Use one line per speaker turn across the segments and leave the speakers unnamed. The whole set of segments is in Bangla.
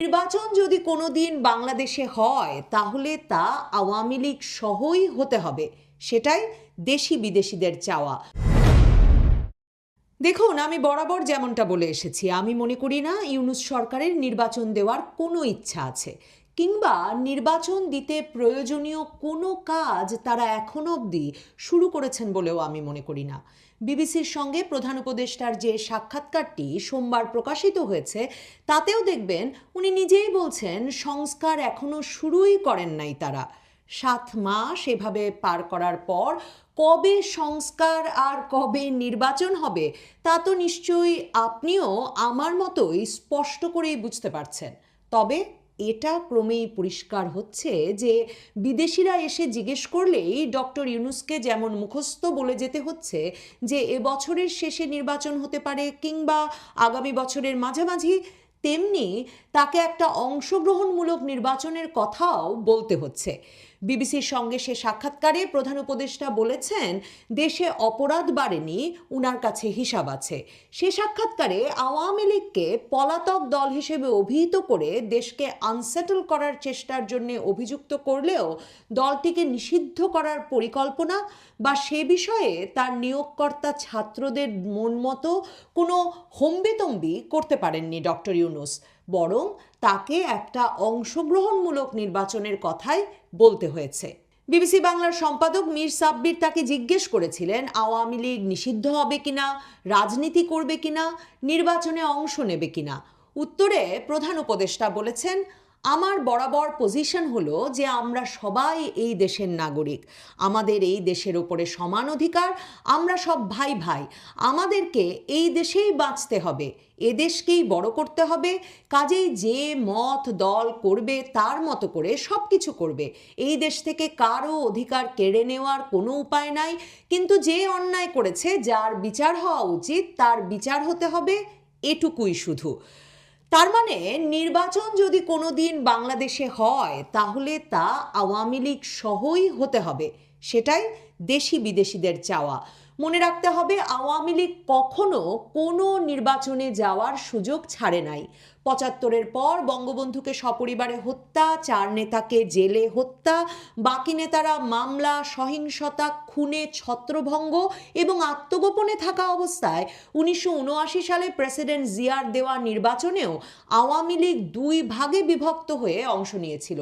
নির্বাচন যদি কোনো দিন বাংলাদেশে হয়, তাহলে তা আওয়ামী লীগ সহই হতে হবে। সেটাই দেশি বিদেশিদের চাওয়া। দেখুন, আমি বরাবর যেমনটা বলে এসেছি, আমি মনে করি না ইউনুস সরকারের নির্বাচন দেওয়ার কোনো ইচ্ছা আছে। কিংবা নির্বাচন দিতে প্রয়োজনীয় কোনো কাজ তারা এখন অবধি শুরু করেছেন বলেও আমি মনে করি না। বিবিসির সঙ্গে প্রধান উপদেষ্টার যে সাক্ষাৎকারটি সোমবার প্রকাশিত হয়েছে, তাতেও দেখবেন উনি নিজেই বলছেন, সংস্কার এখনও শুরুই করেন নাই তারা। সাত মাস এভাবে পার করার পর কবে সংস্কার আর কবে নির্বাচন হবে, তা তো নিশ্চয়ই আপনিও আমার মতোই স্পষ্ট করেই বুঝতে পারছেন। তবে এটা ক্রমেই পরিষ্কার হচ্ছে যে বিদেশিরা এসে জিজ্ঞেস করলেই ডক্টর ইউনুসকে যেমন মুখস্থ বলে যেতে হচ্ছে যে এ বছরের শেষে নির্বাচন হতে পারে কিংবা আগামী বছরের মাঝামাঝি, তেমনি তাকে একটা অংশগ্রহণমূলক নির্বাচনের কথাও বলতে হচ্ছে। বিবিসির সঙ্গে সে সাক্ষাৎকারে প্রধান উপদেষ্টা বলেছেন, দেশে অপরাধ বাড়েনি, উনার কাছে হিসাব আছে। সে সাক্ষাৎকারে আওয়ামী লীগকে পলাতক দল হিসেবে অভিহিত করে দেশকে আনসেটল করার চেষ্টার জন্য অভিযুক্ত করলেও দলটিকে নিষিদ্ধ করার পরিকল্পনা বা সে বিষয়ে তার নিয়োগকর্তা ছাত্রদের মন মতো কোনো হম্বিতম্বি করতে পারেননি ডক্টর ইউনুস। বরং তাকে একটা অংশগ্রহণমূলক নির্বাচনের কথাই বলতে হয়েছে। বিবিসি বাংলার সম্পাদক মীর সাব্বির তাকে জিজ্ঞেস করেছিলেন, আওয়ামী লীগ নিষিদ্ধ হবে কিনা, রাজনীতি করবে কিনা, নির্বাচনে অংশ নেবে কিনা। উত্তরে প্রধান উপদেষ্টা বলেছেন আমার বরাবর পজিশন হলো যে আমরা সবাই এই দেশের নাগরিক। আমাদের এই দেশের ওপরে সমান অধিকার, আমরা সব ভাই ভাই। আমাদেরকে এই দেশেই বাঁচতে হবে, এ দেশকেই বড় করতে হবে। কাজেই যে মত দল করবে তার মতো করে সব কিছু করবে। এই দেশ থেকে কারও অধিকার কেড়ে নেওয়ার কোনো উপায় নাই। কিন্তু যে অন্যায় করেছে, যার বিচার হওয়া উচিত, তার বিচার হতে হবে, এটুকুই শুধু। তার মানে নির্বাচন যদি কোনো দিন বাংলাদেশে হয়, তাহলে তা আওয়ামী লীগ সহই হতে হবে। সেটাই দেশি বিদেশিদের চাওয়া। মনে রাখতে হবে, আওয়ামী লীগ কখনো কোনো নির্বাচনে যাওয়ার সুযোগ ছাড়ে নাই। পঁচাত্তরের পর বঙ্গবন্ধুকে সপরিবারে হত্যা, চার নেতাকে জেলে হত্যা, বাকি নেতারা মামলা, সহিংসতা খুনে ছত্রভঙ্গ এবং আত্মগোপনে থাকা অবস্থায় উনিশশো উনআশি সালে প্রেসিডেন্ট জিয়ার দেওয়া নির্বাচনেও আওয়ামী লীগ দুই ভাগে বিভক্ত হয়ে অংশ নিয়েছিল।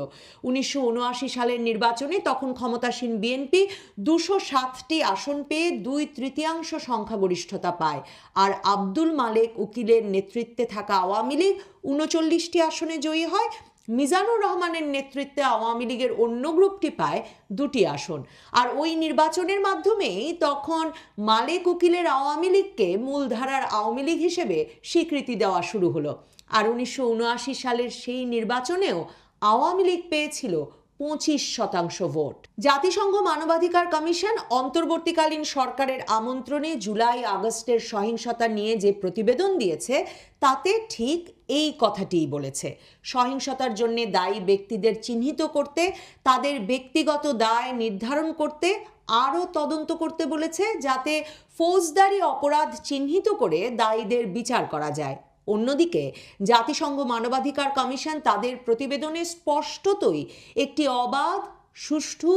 উনিশশো উনআশি সালের নির্বাচনে তখন ক্ষমতাসীন বিএনপি দুশো সাতটি আসন পেয়ে দুই তৃতীয়াংশ সংখ্যাগরিষ্ঠতা পায়। আর আব্দুল মালেক উকিলের নেতৃত্বে থাকা আওয়ামী লীগ উনচল্লিশটি আসনে জয়ী হয়। মিজানুর রহমানের নেতৃত্বে আওয়ামী লীগের অন্য গ্রুপটি পায় দুটি আসন। আর ওই নির্বাচনের মাধ্যমেই তখন মালেক উকিলের আওয়ামী লীগকে মূলধারার আওয়ামী লীগ হিসেবে স্বীকৃতি দেওয়া শুরু হলো। আর উনিশশো উনআশি সালের সেই নির্বাচনেও আওয়ামী লীগ পেয়েছিল পঁচিশ শতাংশ ভোট। জাতিসংঘ মানবাধিকার কমিশন অন্তর্বর্তীকালীন সরকারের আমন্ত্রণে জুলাই আগস্টের সহিংসতা নিয়ে যে প্রতিবেদন দিয়েছে, তাতে ঠিক এই কথাটিই বলেছে। সহিংসতার জন্য দায়ী ব্যক্তিদের চিহ্নিত করতে, তাদের ব্যক্তিগত দায় নির্ধারণ করতে, আরও তদন্ত করতে বলেছে, যাতে ফৌজদারি অপরাধ চিহ্নিত করে দায়ীদের বিচার করা যায়। অন্যদিকে, জাতিসংঘ মানবাধিকার কমিশন তাদের প্রতিবেদনে স্পষ্টতই একটি অবাধ, সুষ্ঠু,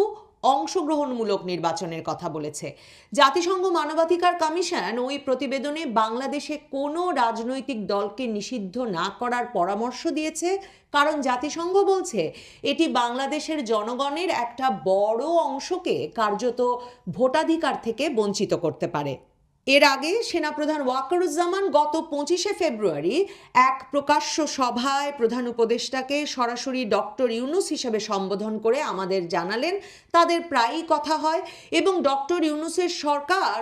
অংশগ্রহণমূলক নির্বাচনের কথা বলেছে। জাতিসংঘ মানবাধিকার কমিশন ওই প্রতিবেদনে বাংলাদেশে কোনো রাজনৈতিক দলকে নিষিদ্ধ না করার পরামর্শ দিয়েছে, কারণ জাতিসংঘ বলছে, এটি বাংলাদেশের জনগণের একটা বড় অংশকে কার্যত ভোটাধিকার থেকে বঞ্চিত করতে পারে। এর আগে সেনাপ্রধান ওয়াকারুজ্জামান গত পঁচিশে ফেব্রুয়ারি এক প্রকাশ্য সভায় প্রধান উপদেষ্টাকে সরাসরি ডক্টর ইউনুস হিসেবে সম্বোধন করে আমাদের জানালেন, তাদের প্রায়ই কথা হয় এবং ডক্টর ইউনুসের সরকার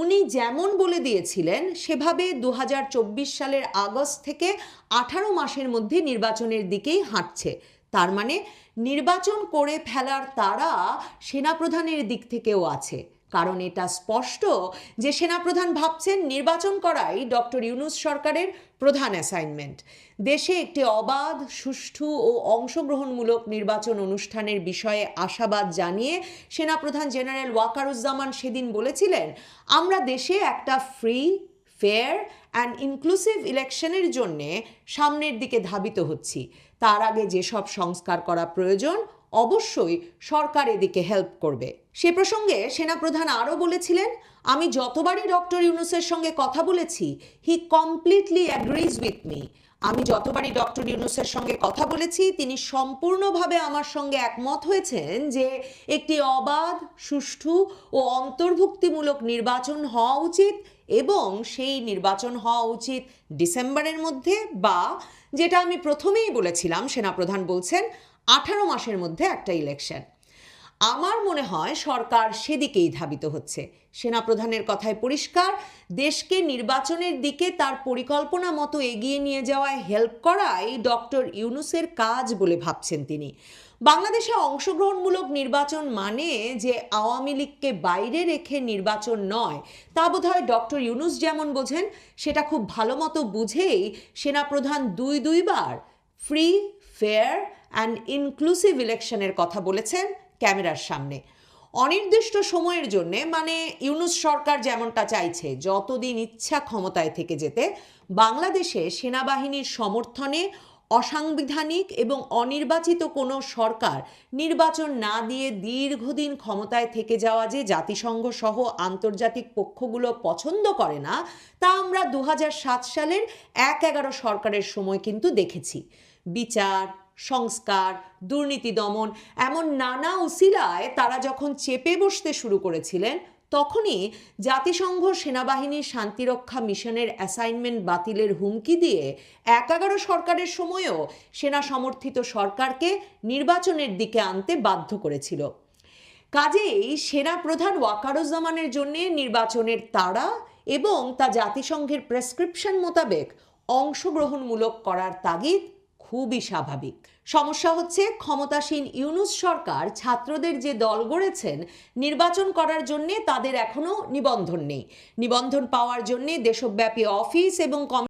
উনি যেমন বলে দিয়েছিলেন, সেভাবে দু হাজার চব্বিশ সালের আগস্ট থেকে আঠারো মাসের মধ্যে নির্বাচনের দিকেই হাঁটছে। তার মানে নির্বাচন করে ফেলার তারা সেনাপ্রধানের দিক থেকেও আছে। কারণ এটা স্পষ্ট যে সেনাপ্রধান ভাবছেন নির্বাচন করাই ডক্টর ইউনুস সরকারের প্রধান অ্যাসাইনমেন্ট দেশে একটি অবাধ, সুষ্ঠু ও অংশগ্রহণমূলক নির্বাচন অনুষ্ঠানের বিষয়ে আশাবাদ জানিয়ে সেনাপ্রধান জেনারেল ওয়াকারুজ্জামান সেদিন বলেছিলেন, আমরা দেশে একটা ফ্রি ফেয়ার অ্যান্ড ইনক্লুসিভ ইলেকশনের জন্যে সামনের দিকে ধাবিত হচ্ছি। তার আগে যেসব সংস্কার করা প্রয়োজন অবশ্যই সরকার এদিকে হেল্প করবে। সে প্রসঙ্গে সেনাপ্রধান আরও বলেছিলেন, আমি যতবারই ডক্টর ইউনুসের সঙ্গে কথা বলেছি he completely agrees with me আমি যতবারই ডক্টর ইউনুসের সঙ্গে কথা বলেছি, তিনি সম্পূর্ণভাবে আমার সঙ্গে একমত হয়েছেন যে একটি অবাধ, সুষ্ঠু ও অন্তর্ভুক্তিমূলক নির্বাচন হওয়া উচিত এবং সেই নির্বাচন হওয়া উচিত ডিসেম্বরের মধ্যে বা, যেটা আমি প্রথমেই বলেছিলাম, সেনাপ্রধান বলছেন আঠারো মাসের মধ্যে একটা ইলেকশন আমার মনে হয় সরকার সেদিকেই ধাবিত হচ্ছে। সেনাপ্রধানের কথায় পরিষ্কার, দেশকে নির্বাচনের দিকে তার পরিকল্পনা মতো এগিয়ে নিয়ে যাওয়ায় হেল্প করাই ডক্টর ইউনুসের কাজ বলে ভাবছেন তিনি। বাংলাদেশে অংশগ্রহণমূলক নির্বাচন মানে যে আওয়ামী লীগকে বাইরে রেখে নির্বাচন নয়, তা বোধহয় ডক্টর ইউনুস যেমন বোঝেন, সেটা খুব ভালো মতো বুঝেই সেনাপ্রধান দুই দুইবার ফ্রি ফেয়ার অ্যান্ড ইনক্লুসিভ ইলেকশনের কথা বলেছেন ক্যামেরার সামনে। অনির্দিষ্ট সময়ের জন্যে মানে ইউনুস সরকার যেমনটা চাইছে, যতদিন ইচ্ছা ক্ষমতায় থেকে যেতে, বাংলাদেশে সেনাবাহিনীর সমর্থনে অসাংবিধানিক এবং অনির্বাচিত কোনো সরকার নির্বাচন না দিয়ে দীর্ঘদিন ক্ষমতায় থেকে যাওয়া যে জাতিসংঘ সহ আন্তর্জাতিক পক্ষগুলো পছন্দ করে না, তা আমরা দু হাজার সাত সালের এক এগারো সরকারের সময় কিন্তু দেখেছি। বিচার সংস্কার, দুর্নীতি দমন এমন নানা উসিলায় তারা যখন চেপে বসতে শুরু করেছিলেন, তখনই জাতিসংঘ সেনাবাহিনীর শান্তিরক্ষা মিশনের অ্যাসাইনমেন্ট বাতিলের হুমকি দিয়ে এক এগারো সরকারের সময়ও সেনা সমর্থিত সরকারকে নির্বাচনের দিকে আনতে বাধ্য করেছিল। কাজেই সেনা প্রধান ওয়াকারুজ্জামানের জন্য নির্বাচনের তাড়া এবং তা জাতিসংঘের প্রেসক্রিপশন মোতাবেক অংশগ্রহণমূলক করার তাগিদ খুবই স্বাভাবিক। সমস্যা হচ্ছে, ক্ষমতাসীন ইউনুস সরকার ছাত্রদের যে দল গড়েছেন, নির্বাচন করার জন্য তাদের এখনও নিবন্ধন নেই। নিবন্ধন পাওয়ার জন্যে দেশব্যাপী অফিস এবং